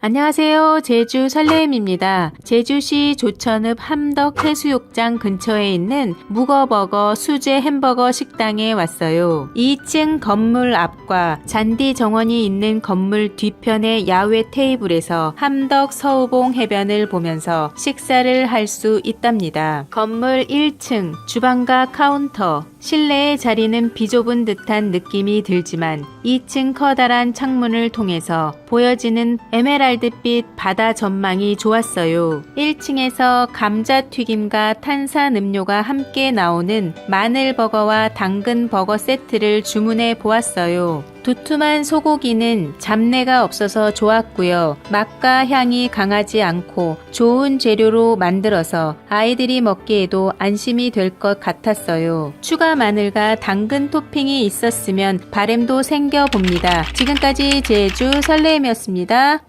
안녕하세요. 제주 설레임입니다. 제주시 조천읍 함덕 해수욕장 근처에 있는 묵어버거 수제 햄버거 식당에 왔어요. 2층 건물 앞과 잔디 정원이 있는 건물 뒤편의 야외 테이블에서 함덕 서우봉 해변을 보면서 식사를 할 수 있답니다. 건물 1층 주방과 카운터 실내의 자리는 비좁은 듯한 느낌이 들지만 2층 커다란 창문을 통해서 보여지는 에메랄드빛 바다 전망이 좋았어요. 1층에서 감자튀김과 탄산음료가 함께 나오는 마늘버거와 당근버거 세트를 주문해 보았어요. 두툼한 소고기는 잡내가 없어서 좋았고요. 맛과 향이 강하지 않고 좋은 재료로 만들어서 아이들이 먹기에도 안심이 될 것 같았어요. 추가 마늘과 당근 토핑이 있었으면 바램도 생겨 봅니다. 지금까지 제주 설레임이었습니다.